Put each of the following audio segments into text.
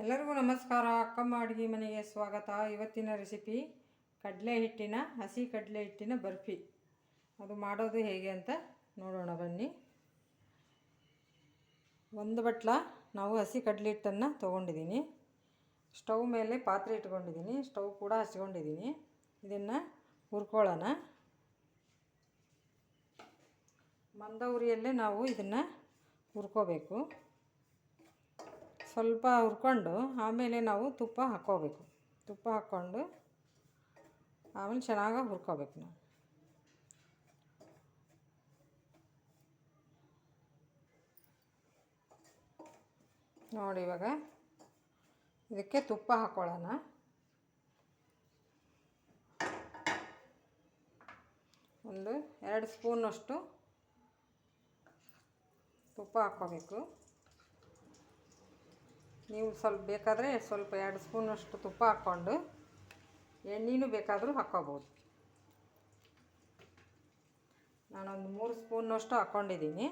ಎಲ್ಲರಿಗೂ ನಮಸ್ಕಾರ. ಅಕ್ಕಮ್ಮ ಅಡುಗೆ ಮನೆಗೆ ಸ್ವಾಗತ. ಇವತ್ತಿನ ರೆಸಿಪಿ ಕಡಲೆ ಹಿಟ್ಟಿನ, ಹಸಿ ಕಡಲೆ ಹಿಟ್ಟಿನ ಬರ್ಫಿ. ಅದು ಮಾಡೋದು ಹೇಗೆ ಅಂತ ನೋಡೋಣ ಬನ್ನಿ. ಒಂದು ಬಟ್ಲ ನಾವು ಹಸಿ ಕಡಲೆ ಹಿಟ್ಟನ್ನು ತೊಗೊಂಡಿದ್ದೀನಿ. ಸ್ಟವ್ ಮೇಲೆ ಪಾತ್ರೆ ಇಟ್ಕೊಂಡಿದ್ದೀನಿ. ಸ್ಟವ್ ಕೂಡ ಹಚ್ಕೊಂಡಿದ್ದೀನಿ. ಇದನ್ನು ಹುರ್ಕೊಳ್ಳೋಣ. ಮಂದ ಉರಿಯಲ್ಲೇ ನಾವು ಇದನ್ನು ಹುರ್ಕೋಬೇಕು. ಸ್ವಲ್ಪ ಹುರ್ಕೊಂಡು ಆಮೇಲೆ ನಾವು ತುಪ್ಪ ಹಾಕ್ಕೋಬೇಕು. ತುಪ್ಪ ಹಾಕ್ಕೊಂಡು ಆಮೇಲೆ ಚೆನ್ನಾಗಿ ಹುರ್ಕೋಬೇಕು ನಾವು. ನೋಡಿ ಇವಾಗ ಇದಕ್ಕೆ ತುಪ್ಪ ಹಾಕ್ಕೊಳ್ಳೋಣ. ಒಂದು ಎರಡು ಸ್ಪೂನಷ್ಟು ತುಪ್ಪ ಹಾಕ್ಕೋಬೇಕು. ನೀವು ಸ್ವಲ್ಪ ಬೇಕಾದರೆ ಸ್ವಲ್ಪ ಎರಡು ಸ್ಪೂನಷ್ಟು ತುಪ್ಪ ಹಾಕ್ಕೊಂಡು ಎಣ್ಣೆನೂ ಬೇಕಾದರೂ ಹಾಕ್ಕೋಬೋದು. ನಾನೊಂದು ಮೂರು ಸ್ಪೂನಷ್ಟು ಹಾಕ್ಕೊಂಡಿದ್ದೀನಿ.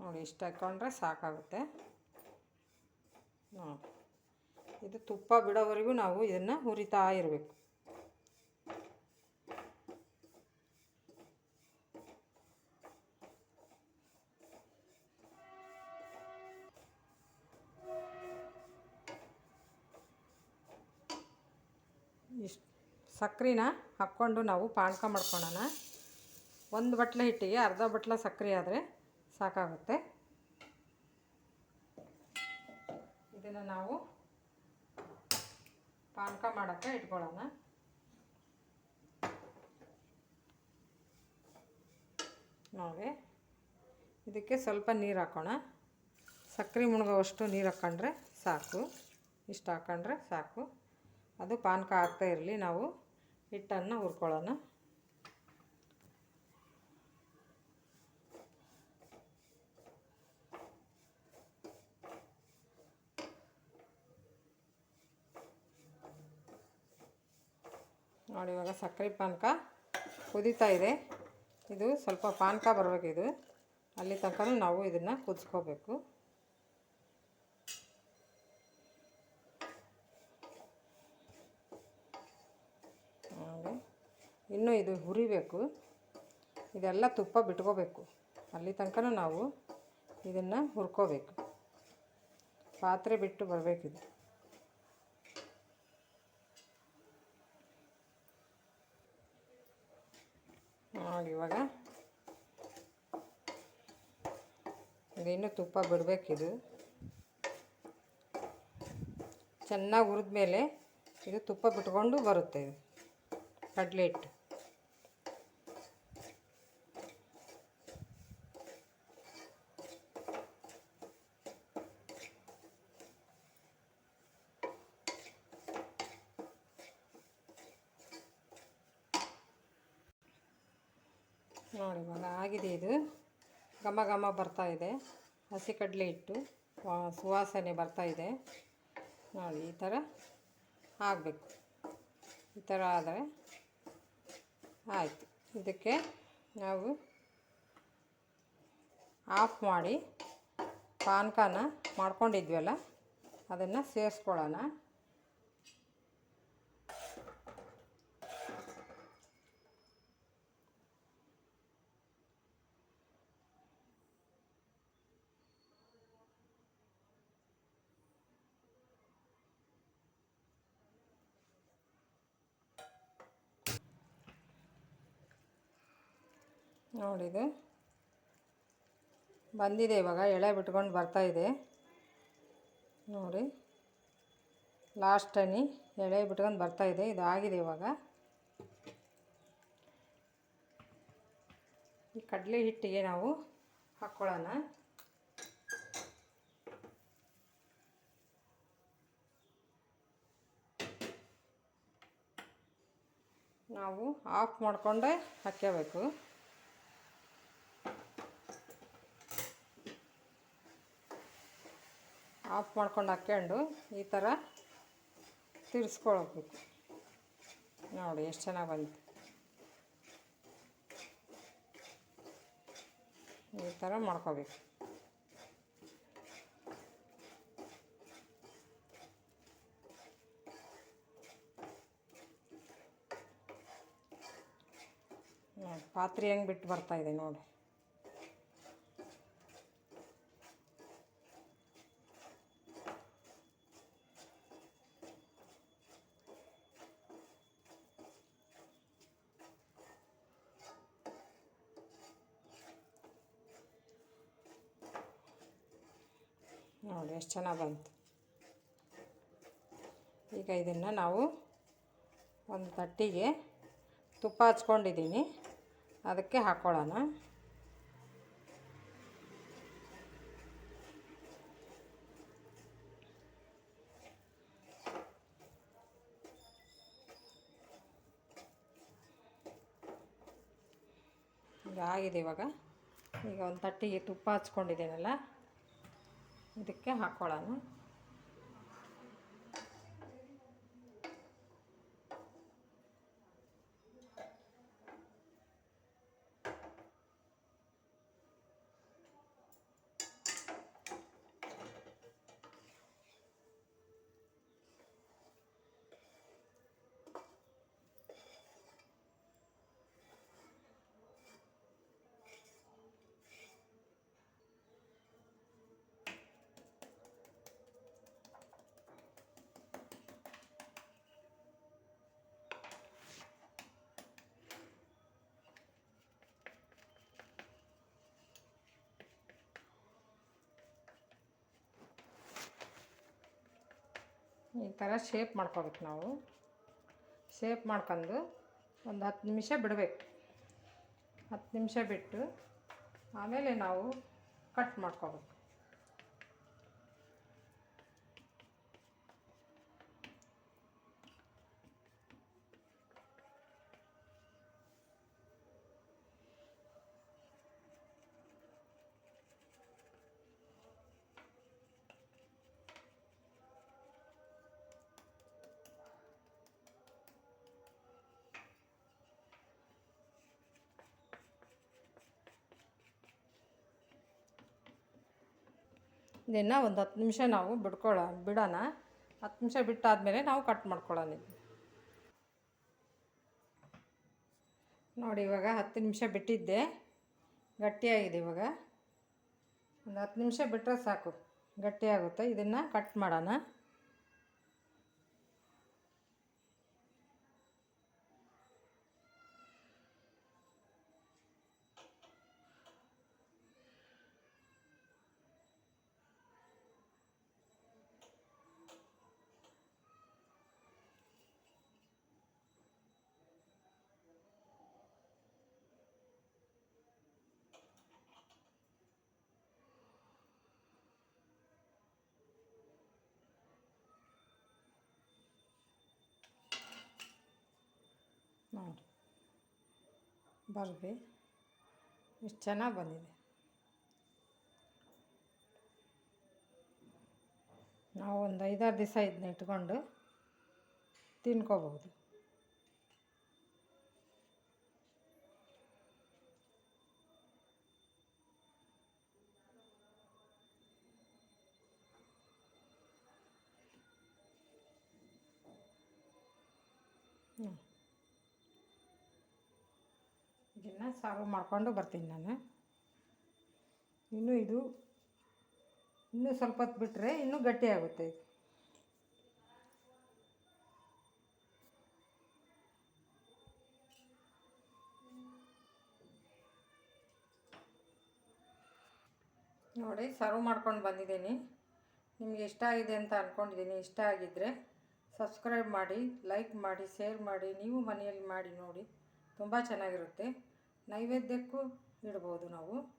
ನೋಡಿ, ಇಷ್ಟು ಹಾಕ್ಕೊಂಡ್ರೆ ಸಾಕಾಗುತ್ತೆ. ನೋಡಿ, ಇದು ತುಪ್ಪ ಬಿಡೋವರೆಗೂ ನಾವು ಇದನ್ನು ಹುರಿತಾ ಇರಬೇಕು. ಸಕ್ಕರೆನ ಹಾಕ್ಕೊಂಡು ನಾವು ಪಾನಕ ಮಾಡ್ಕೊಳ್ಳೋಣ ಒಂದು ಬಟ್ಲ ಹಿಟ್ಟಿಗೆ ಅರ್ಧ ಬಟ್ಲ ಸಕ್ಕರೆ ಆದರೆ ಸಾಕಾಗುತ್ತೆ. ಇದನ್ನು ನಾವು ಪಾನಕ ಮಾಡೋಕ್ಕೆ ಇಟ್ಕೊಳ್ಳೋಣ ನೋಡಿ ಇದಕ್ಕೆ ಸ್ವಲ್ಪ ನೀರು ಹಾಕೋಣ. ಸಕ್ಕರೆ ಮುಳುಗೋವಷ್ಟು ನೀರು ಹಾಕ್ಕೊಂಡ್ರೆ ಸಾಕು. ಇಷ್ಟು ಹಾಕ್ಕೊಂಡ್ರೆ ಸಾಕು. ಅದು ಪಾನಕ ಆಗ್ತಾ ಇರಲಿ, ನಾವು ಹಿಟ್ಟನ್ನು ಹುರ್ಕೊಳ್ಳೋಣ. ನೋಡಿ, ಇವಾಗ ಸಕ್ಕರೆ ಪಾನಕ ಕುದೀತಾ ಇದೆ. ಇದು ಸ್ವಲ್ಪ ಪಾನಕ ಬರಬೇಕಿದು ಅಲ್ಲಿ ತನಕ ನಾವು ಇದನ್ನು ಕುದಿಸ್ಕೋಬೇಕು ನೋಡಿ ಇನ್ನೂ ಇದು ಹುರಿಬೇಕು. ಇದೆಲ್ಲ ತುಪ್ಪ ಬಿಟ್ಕೋಬೇಕು. ಅಲ್ಲಿ ತನಕ ನಾವು ಇದನ್ನು ಹುರ್ಕೋಬೇಕು. ಪಾತ್ರೆ ಬಿಟ್ಟು ಬರಬೇಕಿದು ಇವಾಗ ಇದಿನ್ನೂ ತುಪ್ಪ ಬಿಡಬೇಕಿದು ಚೆನ್ನಾಗಿ ಹುರಿದ ಮೇಲೆ ಇದು ತುಪ್ಪ ಬಿಟ್ಕೊಂಡು ಬರುತ್ತೆ ಕಡಲೆ ಹಿಟ್ಟು. ನೋಡಿ, ಇವಾಗ ಆಗಿದೆ ಇದು. ಘಮ ಘಮ ಬರ್ತಾ ಇದೆ. ಹಸಿ ಕಡಲೆ ಹಿಟ್ಟು ಸುವಾಸನೆ ಬರ್ತಾ ಇದೆ. ನೋಡಿ, ಈ ಥರ ಆಗಬೇಕು ಈ ಥರ ಆದರೆ ಆಯಿತು. ಇದಕ್ಕೆ ನಾವು ಆಫ್ ಮಾಡಿ ಪಾನಕನ ಮಾಡ್ಕೊಂಡಿದ್ವಲ್ಲ, ಅದನ್ನು ಸೇರಿಸ್ಕೊಳ್ಳೋಣ. ನೋಡಿದು. ಬಂದಿದೆ ಇವಾಗ, ಎಳೆ ಬಿಟ್ಕೊಂಡು ಬರ್ತಾ ಇದೆ. ನೋಡಿ ಲಾಸ್ಟ್ ಎಳೆ ಬಿಟ್ಕೊಂಡು ಬರ್ತಾ ಇದೆ, ಇದು ಆಗಿದೆ ಇವಾಗ. ಈ ಕಡಲೆ ಹಿಟ್ಟಿಗೆ ನಾವು ಹಾಕ್ಕೊಳ್ಳೋಣ. ನಾವು ಆಫ್ ಮಾಡಿಕೊಂಡೇ ಹಾಕ್ಕೋಬೇಕು ಆಫ್ ಮಾಡ್ಕೊಂಡು ಹಾಕ್ಕೊಂಡು ಈ ಥರ ತಿರ್ಸ್ಕೊಳ್ಬೇಕು. ನೋಡಿ ಎಷ್ಟು ಚೆನ್ನಾಗಿ ಬಂತು. ಈ ಥರ ಮಾಡ್ಕೋಬೇಕು. ಪಾತ್ರೆ ಹೆಂಗೆ ಬಿಟ್ಟು ಬರ್ತಾ ಇದೆ ನೋಡಿ. ನೋಡಿ, ಎಷ್ಟು ಚೆನ್ನಾಗಿ ಬಂತು. ಈಗ ಇದನ್ನು ನಾವು ಒಂದು ತಟ್ಟಿಗೆ ತುಪ್ಪ ಹಚ್ಕೊಂಡಿದ್ದೀನಿ. ಅದಕ್ಕೆ ಹಾಕ್ಕೊಳ್ಳೋಣ ಈಗ ಆಗಿದೆ ಇವಾಗ. ಈಗ ಒಂದು ತಟ್ಟಿಗೆ ತುಪ್ಪ ಹಚ್ಕೊಂಡಿದ್ದೀನಲ್ಲ. ಇದಕ್ಕೆ ಹಾಕ್ಕೊಳ್ಳೋಣ ಈ ಥರ ಶೇಪ್ ಮಾಡ್ಕೋಬೇಕು ನಾವು. ಶೇಪ್ ಮಾಡ್ಕೊಂಡು ಒಂದು ಹತ್ತು ನಿಮಿಷ ಬಿಡಬೇಕು. ಹತ್ತು ನಿಮಿಷ ಬಿಟ್ಟು ಆಮೇಲೆ ನಾವು ಕಟ್ ಮಾಡ್ಕೋಬೇಕು. ಇದನ್ನು ಒಂದು ಹತ್ತು ನಿಮಿಷ ನಾವು ಬಿಡ್ಕೊಳ್ಳೋ ಬಿಡೋಣ. ಹತ್ತು ನಿಮಿಷ ಬಿಟ್ಟಾದಮೇಲೆ ನಾವು ಕಟ್ ಮಾಡ್ಕೊಳ್ಳೋಣ ನೋಡಿ, ಇವಾಗ ಹತ್ತು ನಿಮಿಷ ಬಿಟ್ಟಿದ್ದೆ. ಗಟ್ಟಿಯಾಗಿದೆ ಇವಾಗ. ಒಂದು ಹತ್ತು ನಿಮಿಷ ಬಿಟ್ಟರೆ ಸಾಕು. ಗಟ್ಟಿಯಾಗುತ್ತೆ. ಇದನ್ನು ಕಟ್ ಮಾಡೋಣ. ನೋಡಿ. ಬರ್ಬಿ ಇಷ್ಟು ಚೆನ್ನಾಗಿ ಬಂದಿದೆ. ನಾವು ಒಂದು ಐದಾರು ದಿವಸ ಇದನ್ನ ಇಟ್ಕೊಂಡು ತಿನ್ಕೋಬಹುದು. ಹ್ಞೂ ಇದನ್ನು ಸರ್ವ್ ಮಾಡಿಕೊಂಡು ಬರ್ತೀನಿ ನಾನು. ಇನ್ನೂ ಇದು, ಇನ್ನೂ ಸ್ವಲ್ಪ ಹೊತ್ತು ಬಿಟ್ಟರೆ ಇನ್ನೂ ಗಟ್ಟಿಯಾಗುತ್ತೆ ಇದು. ನೋಡಿ ಸರ್ವ್ ಮಾಡ್ಕೊಂಡು ಬಂದಿದ್ದೀನಿ. ನಿಮಗೆ ಇಷ್ಟ ಆಗಿದೆ ಅಂತ ಅಂದ್ಕೊಂಡಿದ್ದೀನಿ ಇಷ್ಟ ಆಗಿದ್ದರೆ ಸಬ್ಸ್ಕ್ರೈಬ್ ಮಾಡಿ, ಲೈಕ್ ಮಾಡಿ, ಶೇರ್ ಮಾಡಿ, ನೀವು ಮನೆಯಲ್ಲಿ ಮಾಡಿ ನೋಡಿ. ತುಂಬ ಚೆನ್ನಾಗಿರುತ್ತೆ. ನೈವೇದ್ಯಕ್ಕೂ ಇಡ್ಬೋದು ನಾವು.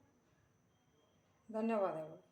ಧನ್ಯವಾದಗಳು.